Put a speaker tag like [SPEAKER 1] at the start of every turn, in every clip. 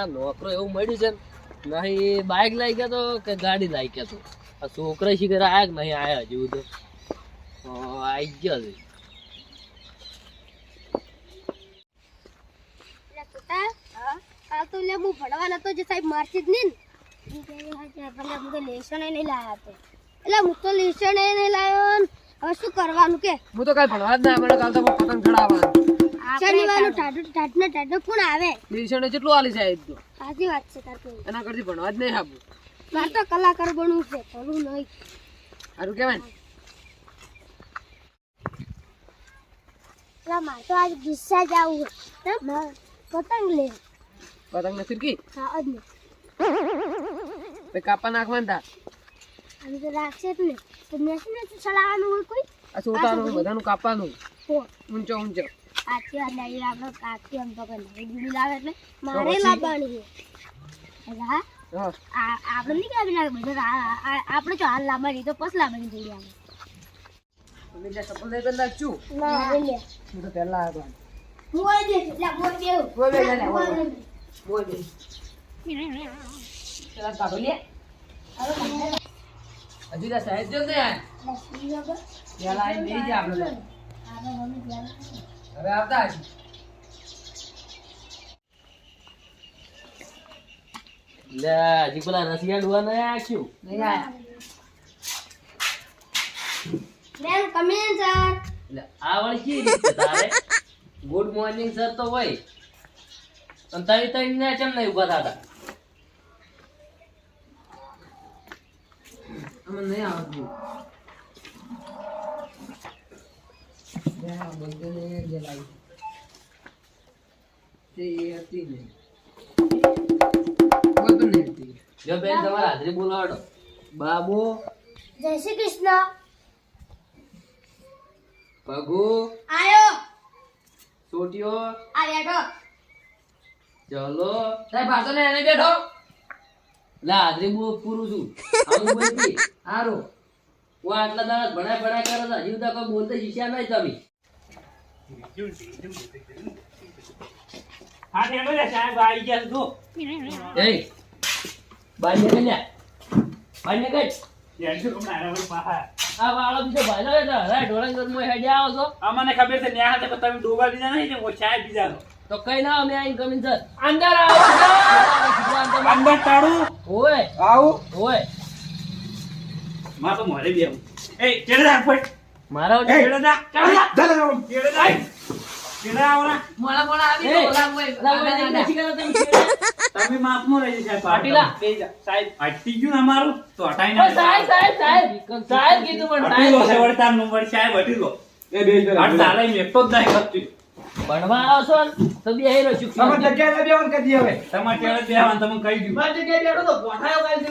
[SPEAKER 1] આ નોકરો એવું મળ્યું છે ને નહીં બાઇક લાવી ગયા તો કે ગાડી લાવી ગયા તો? આ છોકરા શીખર આયા કે નહીં આયા હજુ તો આવી ગયા છે.
[SPEAKER 2] આ તો લે હું ભણવા નતો જે સાહેબ મારતી જ નહીં ને. હું તો નહીં લાયા તો. એટલે હું તો નહીં લાયો હવે શું કરવાનું કે?
[SPEAKER 1] હું તો કાલ ભણવા જ ના કાલ તો પતંગ ચડાવવાનું.
[SPEAKER 2] શનિવારનું ટાઢું ટાઢને ટાઢું કોણ આવે.
[SPEAKER 1] ટ્યુશન કેટલું આલી સાહેબ તો
[SPEAKER 2] સાચી વાત છે તાર
[SPEAKER 1] એના કરતી ભણવા જ નહીં આપવું
[SPEAKER 2] માર તો કલાકાર બનવું છે ભણવું નહીં.
[SPEAKER 1] સારું કહેવાય ને?
[SPEAKER 2] માર તો આજ ગુસ્સા જ આવું છે. પતંગ લે
[SPEAKER 1] પતંગ ને ફિરકી?
[SPEAKER 2] હા જ ને
[SPEAKER 1] પછી કાપા નાખવાનું તા?
[SPEAKER 2] આમ તો રાખશે જ ને તો મેસને ચલાવવાનું હોય કોઈ?
[SPEAKER 1] આ સોટાનું બધાનું કાપવાનું ઊંચો ઊંચો.
[SPEAKER 2] કાચી લાવી આપણે કાચી આમ તો કઈ નવી લાવે એટલે મારે લાવવાની છે. આપણે નહીં કાપી લાગે બધા આપણે જો હાલ લાવવાની તો પછી લાવવાની
[SPEAKER 1] ચપ્પલ લઈ હું તો પહેલા આવ્યો
[SPEAKER 2] બોલ દે.
[SPEAKER 1] બોલ બે પેલા કાઢો લે. હજુ ત્યાં સાહેબ જો ને પેલા જા આપણે હવે આવતા હશે. લે હજી પેલા રસિયા ડુઆ ને આખ્યું નહીં આયા.
[SPEAKER 2] Ma'am coming sir.
[SPEAKER 1] એટલે આ વળી રીતે તારે? ગુડ મોર્નિંગ સર તો હોય. અને તઈ તઈ ને કેમ નહીં ઊભા થતા? અમને નહીં આવડતું લે, આ બધાને જે લાવી. તે એ હતી ને. બધું નહીં હતી. જો બેન તમારે હાજરી બોલાવડો. બાબુ.
[SPEAKER 2] જય શ્રી કૃષ્ણ.
[SPEAKER 1] પગુ
[SPEAKER 2] આયો.
[SPEAKER 1] ચોટીઓ
[SPEAKER 2] આ બેઠો.
[SPEAKER 1] ચલો. સાહેબ ભાતો ને એને બેઠો. લે હાજરી બહુ પૂરું છું. આવું બોલતી. હારું. હું આટલા દાડા ભણાય ભણાય કરે હજી કોઈ બોલતા શીખ્યા નહીં તમે.
[SPEAKER 3] હા એનો લે સાહેબ આવી ગયા છે
[SPEAKER 1] એ બાઈ ને લ્યા બાઈ ને કઈ
[SPEAKER 3] અમને ખબર છે ન્યા તમે ડોબા બીજા નહીં ને ઓ બીજા
[SPEAKER 1] તો કઈ ના અમે આઈ કમિંગ સર અંદર આવો
[SPEAKER 3] અંદર તાળું
[SPEAKER 1] ઓય
[SPEAKER 3] આવું ઓયમાં તો મોરે બે એ કેડે ફટ
[SPEAKER 1] મારા તમે
[SPEAKER 3] તમે માપમાં રહી સાહેબ.
[SPEAKER 1] પાટીલા.
[SPEAKER 3] સાહેબ અટકી ગયું ને અમારું તો હટાઈ
[SPEAKER 1] ઓ સાહેબ સાહેબ સાહેબ. સાહેબ કીધું પણ
[SPEAKER 3] હટી લો
[SPEAKER 1] સાહેબ
[SPEAKER 3] વળતા નંબર સાહેબ હટી એ બે હટ તારે મેકતો જ નહીં ખપતી
[SPEAKER 1] ભણવા આવો છો તો બે હેરો ચૂક
[SPEAKER 3] તમારે ટેળે બેહવાનું તમે કહી દીધું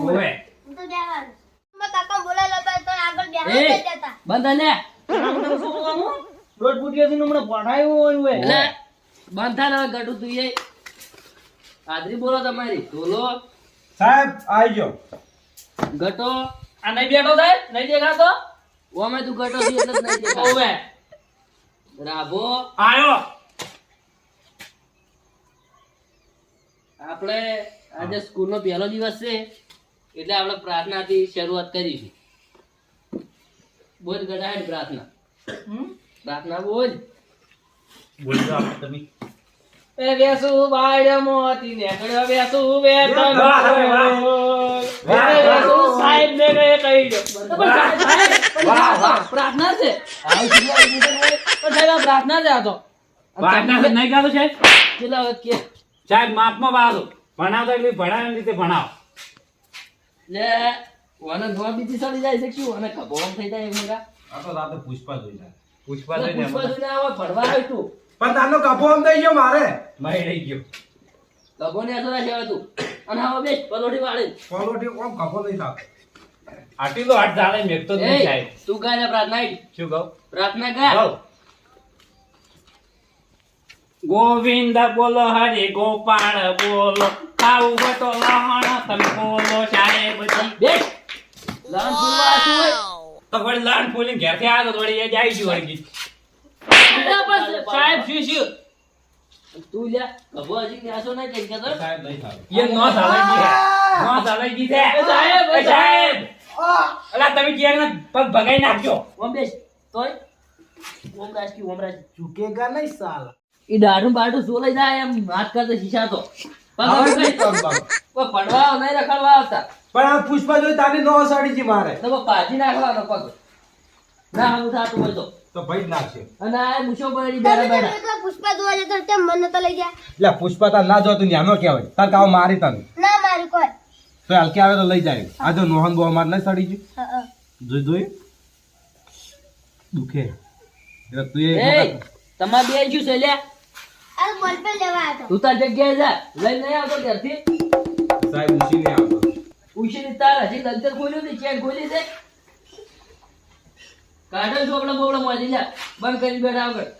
[SPEAKER 3] હોવે.
[SPEAKER 2] હું તો બેવાનું મેં કાકા બોલાયેલા હતા તો આગળ બેહવા
[SPEAKER 1] એ
[SPEAKER 2] નહીં દેતા
[SPEAKER 1] બંધ લે એટલે બંધા ના ને તું એ. હાજરી બોલો તમારી. બોલો.
[SPEAKER 4] સાહેબ આવજો
[SPEAKER 1] ગટો આ નહીં બેઠો સાહેબ? નહીં દેખાતો? ઓમે તું ગટો છી એટલે નહીં દેખાતો. ઓમે. રાભો.
[SPEAKER 3] આયો.
[SPEAKER 1] આપણે આજે સ્કૂલનો પહેલો દિવસ છે એટલે આપણે પ્રાર્થનાથી શરૂઆત કરીશું. બોલ ગઢાય પ્રાર્થના. પ્રાર્થના બોલ.
[SPEAKER 3] બોલજો આપણે તમે.
[SPEAKER 1] એ વેસુ બાય મોતી નેકળ્યો વેસુ વેતન વેસુ. સાહેબ ને કઈ કહી દો.
[SPEAKER 3] વાહ, વાહ.
[SPEAKER 1] પ્રાર્થના છે? પણ સાહેબ પ્રાર્થના છે આ તો.
[SPEAKER 3] વાતના નહીં ગાતો સાહેબ?
[SPEAKER 1] કેટલા વખત કે.
[SPEAKER 3] સાહેબ માપમાં બાળો ભણાવતા એટલે ભણાવવાની રીતે ભણાવો.
[SPEAKER 1] લે ઓને ધોવા બીજી સડી જાય છે શું? અને કબોમ થઈ જાય એમ
[SPEAKER 4] આ તો રાતે પુષ્પા જોઈ લે.
[SPEAKER 3] પુષ્પા
[SPEAKER 1] પુષ્પા
[SPEAKER 3] લઈને
[SPEAKER 1] જોઈને આવો ભણવા આવ્યો તું.
[SPEAKER 4] પણ તારનો કપો આમ થઈ ગયો મારે.
[SPEAKER 3] મારી રહી ગયો.
[SPEAKER 1] કબો ને અસર છે તું. અને હવે બેસ પલોઠી વાળી.
[SPEAKER 4] પલોટી કોમ કપો નહીં થાક
[SPEAKER 3] આટલી તો હાથ ચાલે મેકતો જ નહીં
[SPEAKER 1] એ તું ગાય પ્રાર્થના
[SPEAKER 3] શું કહું?
[SPEAKER 1] પ્રાર્થના ગા
[SPEAKER 3] ગોવિંદ બોલો હરે ગોપાળ બોલો. ખાવું તો લહણ તમે બોલો સાહેબ
[SPEAKER 1] બેસ. હોય?
[SPEAKER 3] તો વળી લાન ફૂલીને ઘેરથી આવ્યો તો વળી એ જાય છે વળગી
[SPEAKER 1] સાહેબ શું શું તું લ્યા કભો હજી ન્યાસો નહીં કઈ તો
[SPEAKER 4] સાહેબ નહીં થાવ
[SPEAKER 3] એ નો સાલાઈ ગઈ. નો સાલાઈ ગઈ છે.
[SPEAKER 1] સાહેબ,
[SPEAKER 3] સાહેબ. અલા તમે ક્યાંક ના પગ ભગાઈ નાખજો.
[SPEAKER 1] ઓમ બેસ તોય? ઓમ રાજ કી ઓમ રાજ
[SPEAKER 4] ઝુકેગા નહીં સાલા.
[SPEAKER 1] ઈ દારૂ બાઢું શું લઈ જાય એમ વાત કરતા શીશા તો પડવા નહીં. રખડવા આવતા.
[SPEAKER 4] પણ આ પુષ્પા જોઈ તારી નો સાડી જી મારે.
[SPEAKER 1] તો કોઈ નાખવાનો પગ. ના હું થાતું હોય તો.
[SPEAKER 4] તો ભાઈ નાખશે.
[SPEAKER 1] અને આ મૂછો પડી
[SPEAKER 2] તમે
[SPEAKER 1] બેઠા.
[SPEAKER 2] તો
[SPEAKER 1] બેઠા
[SPEAKER 2] એકલા પુષ્પા જોવા જતા તેમ મને તો લઈ ગયા
[SPEAKER 4] એટલે પુષ્પા તાર ના જોતું ન્યાનો કહેવાય. તાર કાવ મારી તને
[SPEAKER 2] ના મારી કોઈ.
[SPEAKER 4] તો હલકે આવે તો લઈ જાય. આ જો નોહન બો અમાર નહીં સડી ગયું. જોઈ જોઈ. દુખે. એટલે તું એ
[SPEAKER 1] તમાર બે શું છે લ્યા. તું તાર જગ્યાએ જા. લઈને નહીં આવતો ઘરથી?
[SPEAKER 4] સાહેબ ઉછી નહીં આવતો.
[SPEAKER 1] ઉશીની તાર હજી દંતર ખોલ્યું છે ચેન ખોલી છે કાઢો ચોપડા બોપડા મોજી જા. બંધ કરી બેઠા આગળ.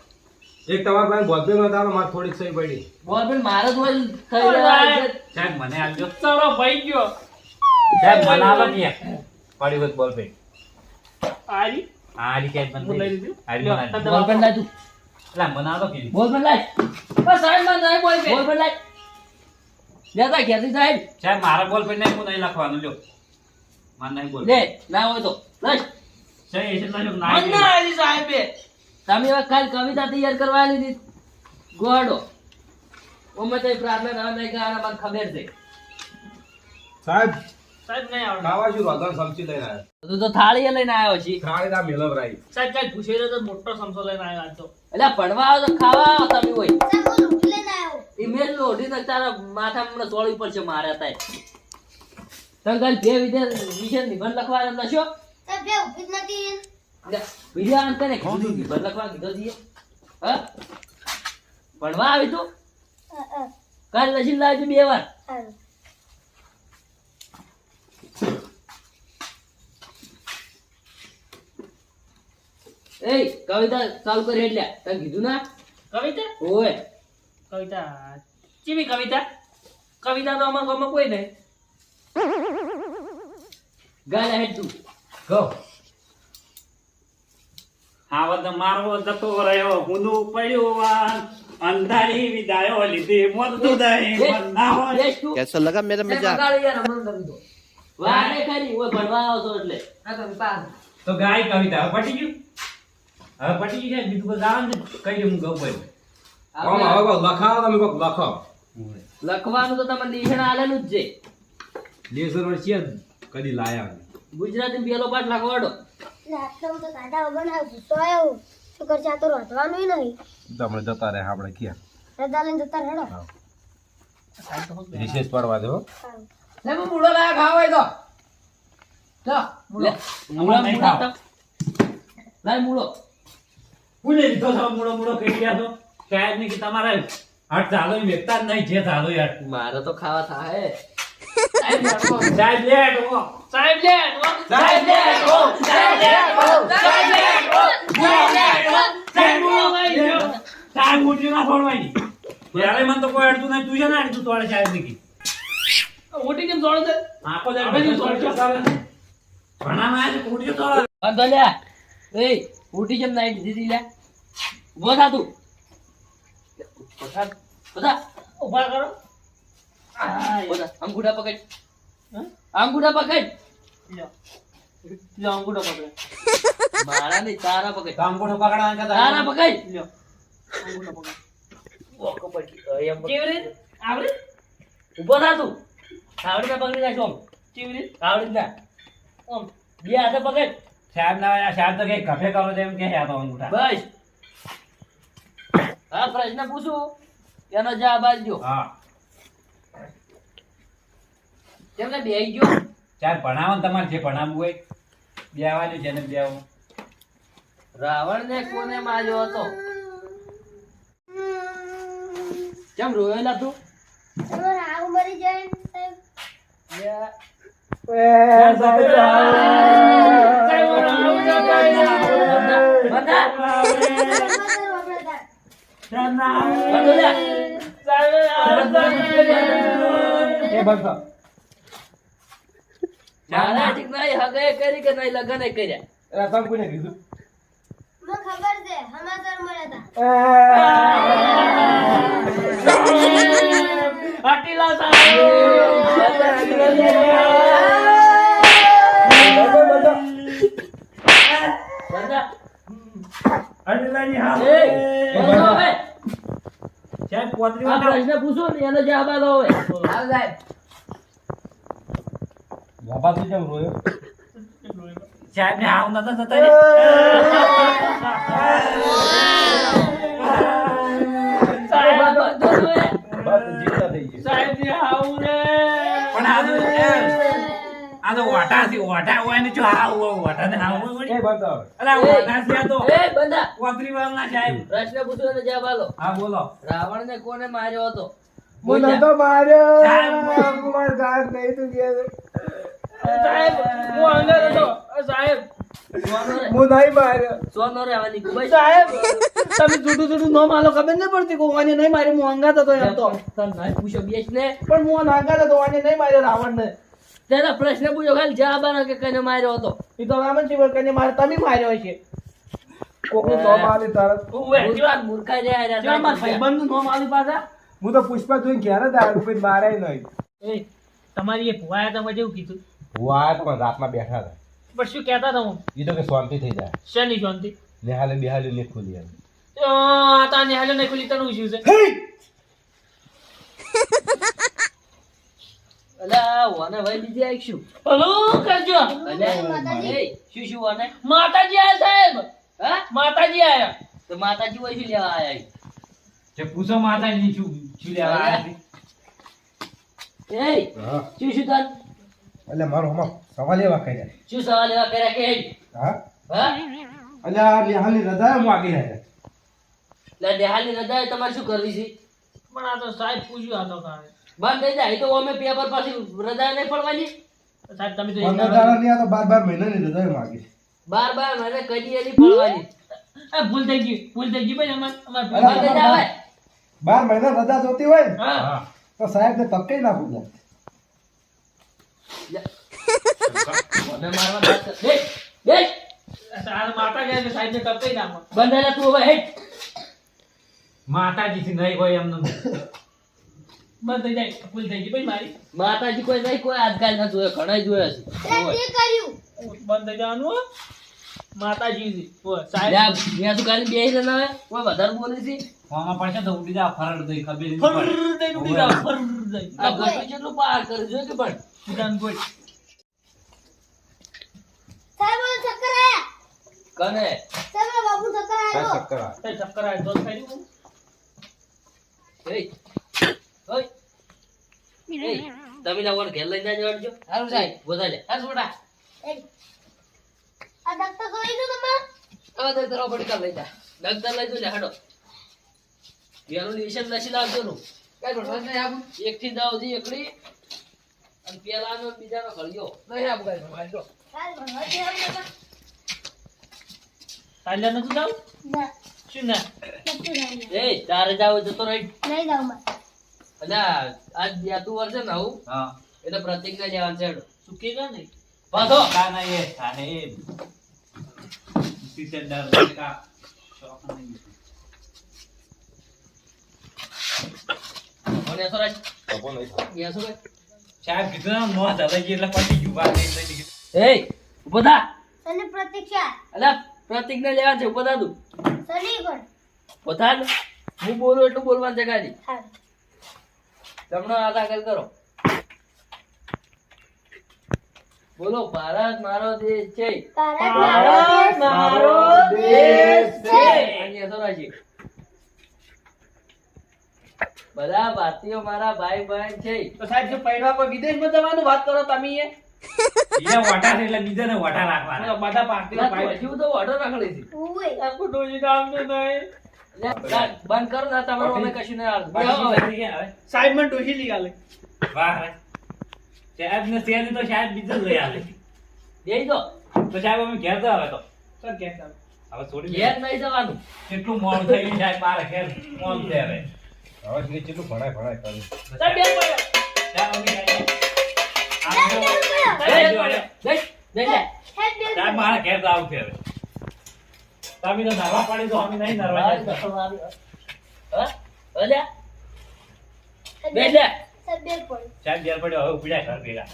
[SPEAKER 4] એક તમારા પાસે બોલતો નતો તારો માર થોડીક સહી પડી.
[SPEAKER 1] બોલ મારે જ હોય થઈ જાય
[SPEAKER 3] સાહેબ મને આલજો ચલો ભાઈ ગયો. સાહેબ મને આલો કે પડી હોત બોલ પે
[SPEAKER 5] આરી
[SPEAKER 3] આરી કે બંધ આરી
[SPEAKER 5] લ્યો,
[SPEAKER 3] મને
[SPEAKER 1] બોલ પણ લાય તું.
[SPEAKER 3] અલા મને આલો કીધું
[SPEAKER 1] બોલ પણ લાય
[SPEAKER 5] બસ સાહેબ મને નહીં બોલ
[SPEAKER 1] બોલ પણ લાય લેતા ઘેરથી સાહેબ
[SPEAKER 3] સાહેબ મારા બોલ પે નહીં હું નહીં લખવાનું લ્યો મને નહીં બોલ
[SPEAKER 1] લે ના હોય તો લઈ
[SPEAKER 3] સહી એટલે લખ્યું, ના
[SPEAKER 5] મને ના આરી સાહેબે
[SPEAKER 1] તમે હવે કાલ કવિતા તૈયાર કરવા લીધી ગોડો ઓમે તો પ્રાર્થના કરવા નહીં ગાના મને ખબર છે
[SPEAKER 4] સાહેબ
[SPEAKER 5] સાહેબ નહીં આવડે
[SPEAKER 4] ખાવા શું રોધન સમજી લઈને આવ્યો
[SPEAKER 1] તું તો થાળી લઈને આવ્યો છે
[SPEAKER 4] થાળી ના મેલવરાઈ
[SPEAKER 5] સાહેબ કઈ પૂછે તો મોટો સમસો લઈને આવ્યો આજ તો
[SPEAKER 1] એટલે ભણવા આવો તો ખાવા આવો તમે હોય.
[SPEAKER 2] સાહેબ હું લૂંટી લઈને આવ્યો
[SPEAKER 1] એ મેલ લોઢી ને તારા માથા મને તોડવી પડશે મારા તાય. તમે કાલ બે વિદ્યા વિશે નિબંધ લખવા લખ્યો બીજા અંતે ને નિબંધ લખવા કીધો છીએ હા? ભણવા આવી તું. કાલ લખી લાવજો બે વાર. એ કવિતા ચાલુ કરી એટલે. તને કીધું ના?
[SPEAKER 5] કવિતા?
[SPEAKER 1] ઓય.
[SPEAKER 5] કવિતા. ચીમી કવિતા? કવિતા તો અમારા ગામમાં કોઈ નહીં
[SPEAKER 1] ગાલે હેડ તું.
[SPEAKER 4] ગો.
[SPEAKER 3] હાવદ મારવો જતો રહ્યો ગુંદુ પડ્યો વાન. અંધારી વિદાયો લીધી મોત દુદાઈ
[SPEAKER 1] મનાવો કેસો લગા મેરા મજા વારે ખરી ઓય ભણવા આવતો એટલે.
[SPEAKER 3] આ કવિતા તો ગાય કવિતા પટી ગયું? હવે પટી ગયું બીજું બધું આવે ને કઈ હું ભાઈ
[SPEAKER 4] આમ હવે લખાવો તમે કોક લખો.
[SPEAKER 1] લખવાનું તો તમને નિશાન આલેલું જ છે.
[SPEAKER 4] લેસર વર્ષે કદી લાયા
[SPEAKER 1] ગુજરાતી પેલો પાઠ લખવાડો
[SPEAKER 2] આટલો ગુસ્સો આવ્યો શું તો રોધવાનું નહીં.
[SPEAKER 4] તમને જતા રહે આપણે ક્યાં?
[SPEAKER 2] રજા લઈને જતા રહેડો
[SPEAKER 4] રિસેસ પડવા દો
[SPEAKER 2] સારું.
[SPEAKER 1] લે મૂળો લાયા ખાવા હોય તો. મૂળો.
[SPEAKER 3] મૂળો
[SPEAKER 1] મૂળો. લાય મૂળો.
[SPEAKER 3] કોને લીધો છો મૂળો મૂળો કહી ગયા છો. સાહેબ ને કે તમારે હાથ ચાલો વેચતા જ નહીં જે ચાલો યાર
[SPEAKER 1] મારે તો ખાવા થાય.
[SPEAKER 5] સાહેબ
[SPEAKER 3] લે તો
[SPEAKER 5] સાહેબ
[SPEAKER 3] લે સાહેબ લે તો સાહેબ લે તો સાહેબ લે તો સાહેબ મૂળો લઈ ગયો સાહેબ મૂઠી ના છોડવાની ત્યારે મને તો કોઈ અડતું નહીં. તું છે ને અડતું તોડે સાહેબની કી
[SPEAKER 5] ઓટી કેમ જોડે છે? આપો
[SPEAKER 3] જાય. ભણામાં આવે છે? કુટીઓ તોડે.
[SPEAKER 1] એ ઉઠી જેમ નાઈ દીધી લે. ઊભો થા તું. થા. બધા
[SPEAKER 5] ઊભા કરો.
[SPEAKER 1] અંગૂઠા પકડ. અંગૂઠા પકડ.
[SPEAKER 5] લ્યો. લ્યો અંગૂઠો પકડે.
[SPEAKER 1] મારા નહીં તારા પકડ.
[SPEAKER 3] અંગૂઠો પકડવાનું કે
[SPEAKER 1] તારા પકડ.
[SPEAKER 5] લ્યો. અંગૂઠો પકડે. આવડે?
[SPEAKER 1] ઊભો થા તું. આવડી પકડી નાખ
[SPEAKER 5] કેવી રીત?
[SPEAKER 1] આવડી ના. બે હાથે પકડ.
[SPEAKER 3] સાહેબ ના સાહેબ તો કઈ કફે કરો તેમ કે આ તો અંગૂઠા.
[SPEAKER 1] બસ. હા પ્રશ્ન પૂછું એનો જવાબ આપજો.
[SPEAKER 3] હા.
[SPEAKER 1] તેમને બેહી ગયો?
[SPEAKER 3] ચાર ભણાવો ને તમારે જે ભણાવવું હોય. બેવાનું જેને બેવું
[SPEAKER 1] રાવણ ને કોને માર્યો હતો? કેમ રોયેલા તું
[SPEAKER 2] તમારે મરી જાય
[SPEAKER 1] મારા નહીં હગે કરી કે નહીં લગ્ન કર્યા?
[SPEAKER 4] એટલે તમે કીધું?
[SPEAKER 2] ખબર છે સમાચાર મળ્યા હતા
[SPEAKER 1] અટીલા
[SPEAKER 3] સાહેબ
[SPEAKER 1] પૂછો ને એનો જવાબ આવે
[SPEAKER 4] બાબા તું કેમ રોયો
[SPEAKER 3] સાહેબ ને હાવ નતા થતા.
[SPEAKER 1] સાહેબ, આ
[SPEAKER 5] આવું રે
[SPEAKER 3] પણ આ આ તો વાટા છે વાટા હોય ને જો આ હોય વાટા ને હાવ હોય
[SPEAKER 4] એ બંધ.
[SPEAKER 3] અલા, વાટા છે આ તો.
[SPEAKER 1] એ, બંધા.
[SPEAKER 3] વાળ ના સાહેબ
[SPEAKER 1] પ્રશ્ન પૂછો ને જવાબ આલો.
[SPEAKER 3] હા બોલો.
[SPEAKER 1] રાવણ ને કોને માર્યો હતો?
[SPEAKER 4] હું નતો માર્યો. કુમાર સાહેબ નહીં તું કે
[SPEAKER 5] સાહેબ હું અંદર હતો. સાહેબ
[SPEAKER 4] હું નહીં માર્યો.
[SPEAKER 1] સોનો રે હવે
[SPEAKER 5] સાહેબ તમે જુદું જુદું નો માલો ખબર નહીં પડતી કે હું નહીં માર્યો હું અંગાત હતો એમ તો.
[SPEAKER 1] તને નહીં પૂછ્યો બેસ ને.
[SPEAKER 5] પણ હું આને અંગાત હતો નહીં માર્યો રાવણ ને
[SPEAKER 1] તેના પ્રશ્ન પૂછ્યો ખાલી જવાબ કે કને માર્યો હતો?
[SPEAKER 5] એ તો રામન શિવર કરીને મારે તમે માર્યો છે.
[SPEAKER 4] કોકનું તો તરત
[SPEAKER 1] મૂર્ખા
[SPEAKER 5] જેવા મારા
[SPEAKER 1] હતા.
[SPEAKER 5] ભાઈબંધનું નામ પાછા?
[SPEAKER 4] હું તો પુષ્પા જોઈને ઘેર જ આવ્યો કોઈ મારે નહીં.
[SPEAKER 5] એ તમારી એ ભુવાએ તમે જેવું કીધું.
[SPEAKER 4] હું આયા પણ રાતમાં બેઠા હતા.
[SPEAKER 5] પણ શું કહેતા હતા હું?
[SPEAKER 4] એ તો કે શાંતિ થઈ જાય.
[SPEAKER 5] શેની શાંતિ?
[SPEAKER 4] નિહાલે બિહાલી ને ખુલી એમ.
[SPEAKER 5] તો આ તાને હાલે નહીં ખુલી તનું શું છે?
[SPEAKER 1] અલા, ઓને ભાઈ બીજી આઈ શું?
[SPEAKER 5] હલો કરજો.
[SPEAKER 1] અલા, શું શું ઓને?
[SPEAKER 5] માતાજી આયા સાહેબ.
[SPEAKER 1] હા?
[SPEAKER 5] માતાજી આયા.
[SPEAKER 1] તો માતાજી હોય શું લેવા આયા
[SPEAKER 3] જે પૂછો માતાજી શું શું લેવા આવ્યા
[SPEAKER 1] એ, શું શું તાન?
[SPEAKER 4] એટલે મારો હમણાં સવાલ એવા કર્યા.
[SPEAKER 1] શું સવાલ એવા કર્યા કે?
[SPEAKER 4] હા?
[SPEAKER 1] હા?
[SPEAKER 4] એટલે આ નિહાલની રજા માગી રહ્યા
[SPEAKER 1] એટલે દેહાલની રજાએ તમારે શું કરવી છે?
[SPEAKER 5] પણ આ તો સાહેબ પૂછ્યું આ તો કારણે
[SPEAKER 1] બંધ થઈ જાય. તો અમે પેપર પાછી રજા નહીં પડવાની
[SPEAKER 5] સાહેબ તમે તો
[SPEAKER 4] પંદર
[SPEAKER 5] દાડો-
[SPEAKER 4] તો બાર બાર મહિનાની રજા માગી
[SPEAKER 1] બાર બાર મહિને કદી એની પડવાની
[SPEAKER 5] એ ભૂલ થઈ ગઈ ભૂલ થઈ ગઈ ભાઈ અમાર અમાર
[SPEAKER 4] બાર મહિના રજા જોતી હોય
[SPEAKER 5] હા
[SPEAKER 3] હા.
[SPEAKER 4] તો સાહેબ ને તકે ના પૂછ્યા
[SPEAKER 3] માતાજી થી નહીં હોય એમનું.
[SPEAKER 5] બંધ થઈ જાય ભૂલ થઈ ગઈ ભાઈ મારી.
[SPEAKER 1] માતાજી કોઈ નહીં કોઈ આજકાલ ના જોયે ઘણા જોયા છે
[SPEAKER 5] બંધ થઈ જવાનું હો. માતાજી સાહેબ
[SPEAKER 1] મેં તો ખાલી બેસી જણા હવે. કોઈ વધારે બોલે છે
[SPEAKER 3] આમાં પડશે તો ઉડી જા ફરડ દઈ ખબર નહીં
[SPEAKER 5] ફર ઉડી જાઓ, ફર દઈને.
[SPEAKER 1] આ ગટુ જેટલું પાર કરે કે પણ
[SPEAKER 5] ઉડાન કોઈ.
[SPEAKER 2] સાહેબ ચક્કર આયા
[SPEAKER 1] કને
[SPEAKER 2] સાહેબ ચક્કર આયા.
[SPEAKER 4] ચક્કર
[SPEAKER 5] તો
[SPEAKER 1] એય. ઓય. તમે ઘેર સાહેબ, બોધા લે. છોટા.
[SPEAKER 2] આ ડોક્ટર તો લઈ દો તમારે
[SPEAKER 1] હવે તો તારો લઈ જા. ડગતા લઈ જો લે, હાડો. પેલું લેશન લસી લાવજો નું. કાંઈ નહીં એકડી. અને પેલાનો બીજાનો. નહીં કાંઈ
[SPEAKER 2] જવાનું.
[SPEAKER 5] તાલ્યા નતું જાવું? શું ના
[SPEAKER 2] એ જવાનું.
[SPEAKER 1] તારે જાવ જતો રહી.
[SPEAKER 2] નહીં જાઉં મારે
[SPEAKER 1] અલ્યા, આજ વર્ષ ને આવું,
[SPEAKER 3] હા
[SPEAKER 1] એટલે પ્રતિજ્ઞા લેવાની છે હાડો.
[SPEAKER 5] સુકી ગયા નહીં
[SPEAKER 1] પાછો.
[SPEAKER 3] કાના એ સાહેબ નહીં
[SPEAKER 4] થાય.
[SPEAKER 1] નેસો રાખ.
[SPEAKER 3] સાહેબ કીધું મોં ગઈ એટલે પતી થઈ ગઈ.
[SPEAKER 1] એય, ઊભો થા.
[SPEAKER 2] શનિ પ્રતીક્ષા
[SPEAKER 1] અલ્યા, પ્રતિજ્ઞા લેવાની છે, ઊભો થા તું.
[SPEAKER 2] શનિ કોણ
[SPEAKER 1] ને. હું બોલું એટલું બોલવાનું છે ખાલી. તમને આગળ કરો બોલો ભારત મારો દેશ છે.
[SPEAKER 2] ભારત
[SPEAKER 5] મારો દેશ છે.
[SPEAKER 1] અહીંયા બધા ભારતીયો મારા ભાઈ બહેન છે.
[SPEAKER 5] તો સાહેબ જો પૈડા પર વિદેશમાં જવાનું વાત કરો તમે એ બધા
[SPEAKER 1] કરો ને તમારું અમે કશું નહીં.
[SPEAKER 5] સાહેબ મને ડોશી લઈ ગાલે
[SPEAKER 3] વાહ. સાહેબ ને શેર તો સાહેબ બીજો લઈ આવે.
[SPEAKER 1] બેહી જાઓ.
[SPEAKER 3] તો સાહેબ અમે ઘેર તો આવે તો.
[SPEAKER 5] સર ઘેર તો
[SPEAKER 3] હવે છોડી
[SPEAKER 1] ઘેર
[SPEAKER 3] દે.
[SPEAKER 1] નહીં જવાનું.
[SPEAKER 3] કેટલું મોડું થઈ ગયું સાહેબ મારે ઘેર મોડું થઈ હવે
[SPEAKER 4] હવે સુધી કેટલું ભણાય ભણાય કર્યું
[SPEAKER 5] સાહેબ બેન પડ્યો
[SPEAKER 3] સાહેબ અમે
[SPEAKER 2] સાહેબ,
[SPEAKER 3] મારે ઘેર તો આવું છે હવે. તમે તો નરવા પડી દો અમે નહીં નરવા
[SPEAKER 1] હા,
[SPEAKER 3] જતા.
[SPEAKER 2] સાહેબ બેલ પડી
[SPEAKER 3] સાહેબ ઘેર પડ્યો. હવે ઉપડ્યા ઘર ભેગા.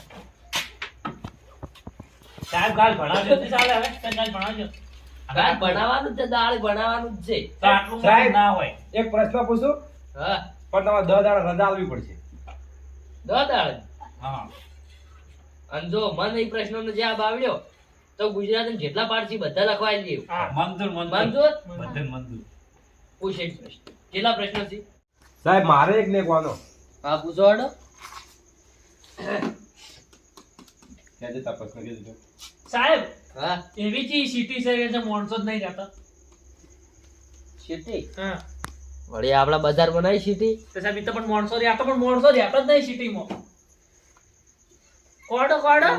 [SPEAKER 3] સાહેબ કાલ ભણાવજો. તો ચાલે હવે
[SPEAKER 5] કાલ ભણાવજો.
[SPEAKER 1] કાલ ભણાવવાનું છે દાળ ભણાવવાનું જ છે.
[SPEAKER 4] સાહેબ.
[SPEAKER 3] ના હોય.
[SPEAKER 4] એક પ્રશ્ન પૂછું?
[SPEAKER 1] હા.
[SPEAKER 4] પણ તમારે દસ દાડા રજા આપવી પડશે.
[SPEAKER 1] દસ દાળ?
[SPEAKER 3] હા.
[SPEAKER 1] અને જો મને એ પ્રશ્નનો જવાબ આવડ્યો તો ગુજરાતી જેટલા પાઠ છે બધા લખવા દે
[SPEAKER 5] હા.
[SPEAKER 3] મંજૂર મંજૂર.
[SPEAKER 1] મંજૂર?
[SPEAKER 3] મંજૂર.
[SPEAKER 1] પૂછે પ્રશ્ન. કેટલા પ્રશ્નો છે?
[SPEAKER 4] સાહેબ મારે એક ને એક વાનો
[SPEAKER 1] હા પૂછો હડો
[SPEAKER 4] કહેજે તાર પ્રશ્ન કહેજો
[SPEAKER 5] સાહેબ
[SPEAKER 1] હા?
[SPEAKER 5] એવી ચી સિટી છે કે જે માણસો જ નહીં જતા?
[SPEAKER 1] સિટી
[SPEAKER 5] હા.
[SPEAKER 1] વળી આપડા બજાર બનાવી સિટી
[SPEAKER 5] તો સાહેબ તો પણ માણસો રહ્યા તો પણ માણસો રહ્યા જ નહીં સિટીમાં કોડો કોડો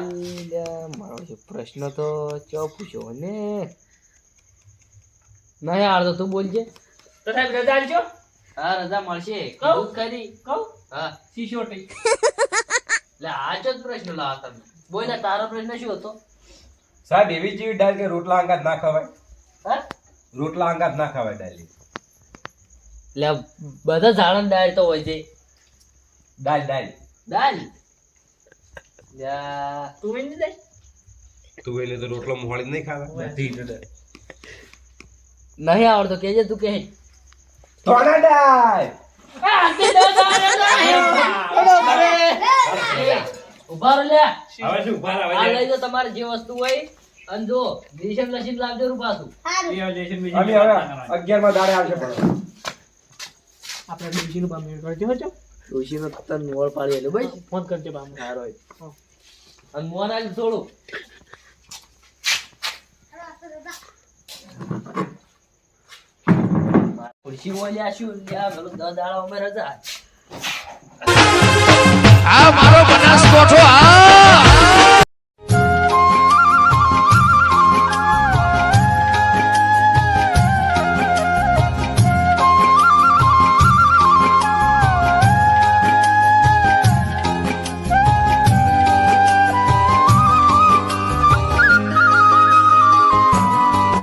[SPEAKER 1] મારો પ્રશ્ન તો ચો પૂછ્યો ને નહીં તો તું બોલજે.
[SPEAKER 5] તો સાહેબ રજા આલજો.
[SPEAKER 1] હા રજા મળશે.
[SPEAKER 5] કહું?
[SPEAKER 1] કરી
[SPEAKER 5] કહું.
[SPEAKER 1] હા.
[SPEAKER 5] સિસોટી
[SPEAKER 1] એટલે આ જ પ્રશ્ન લાવો તમે બોલ ને તારો પ્રશ્ન શું હતો?
[SPEAKER 4] સાહેબ એવી જેવી દાળ કે રોટલા અંગાત ના ખવાય?
[SPEAKER 1] હા?
[SPEAKER 4] રોટલા અંગાત ના ખવાય દાળ
[SPEAKER 1] એટલે બધા ઝાડન દાળ તો હોય છે.
[SPEAKER 5] તું દે.
[SPEAKER 4] તું રોટલો મોહળી નહીં ખાવા.
[SPEAKER 1] નહીં આવડતો કેજે તું કે
[SPEAKER 4] તોના દાળ
[SPEAKER 1] ઊભા રહો
[SPEAKER 3] હવે શું ઊભા રહો,
[SPEAKER 1] આ લઈ દો તમારે જે વસ્તુ હોય અને જો દિશમ લસીને લાવજો રૂ પાછું
[SPEAKER 2] સારું
[SPEAKER 3] લેશન બીજી
[SPEAKER 4] અમે હવે અગિયારમાં દાડે આવશે પણ
[SPEAKER 5] આપણે ડોશીનું બામ કરજો હજો
[SPEAKER 1] ડોશીનો તન મોળ પાડી એટલે ભાઈ.
[SPEAKER 5] ફોન કરજો બામ.
[SPEAKER 1] સારો અને મોન આલ થોડું. ખુરશી બોલ્યા શું લ્યા પેલું દસ દાડા અમે રજા
[SPEAKER 6] આ મારો બનાસકોઠો આ